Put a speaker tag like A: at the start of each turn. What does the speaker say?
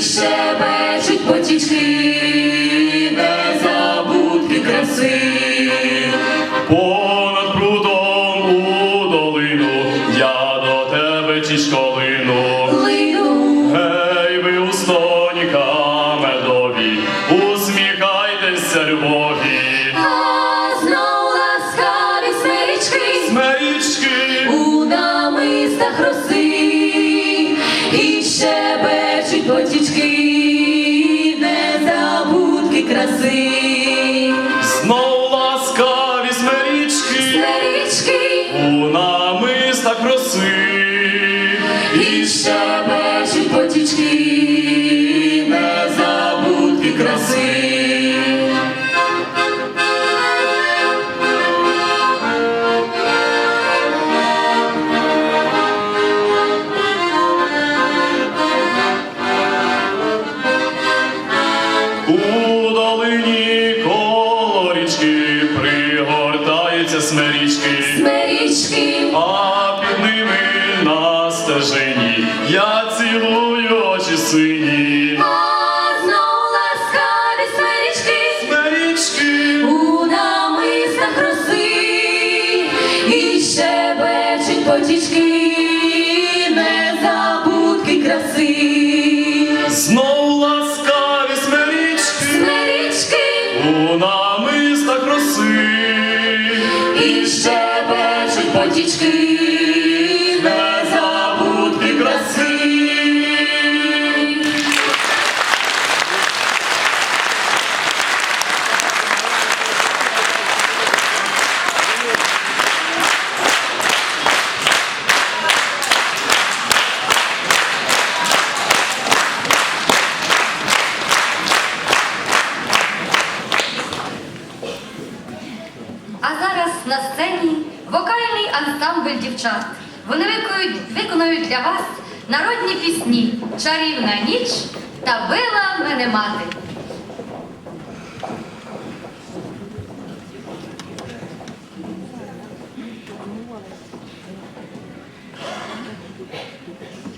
A: Ще щебечуть потічки. гризи, ласкаві смирічки, смирічки,
B: у намиста краси,
A: і ще бачі потічки, незабутки краси.
B: Ooh. цілую
A: ласкаві смирічки,
B: смирічки
A: у намистах роси. І щебечуть потічки, незабудки краси.
B: Знов ласкаві смирічки,
A: смирічки
B: у намистах роси.
A: І щебечуть потічки.
C: на сцені вокальний ансамбль дівчат. Вони виконують, виконують для вас народні пісні Чарівна ніч та била мене мати. Thank you.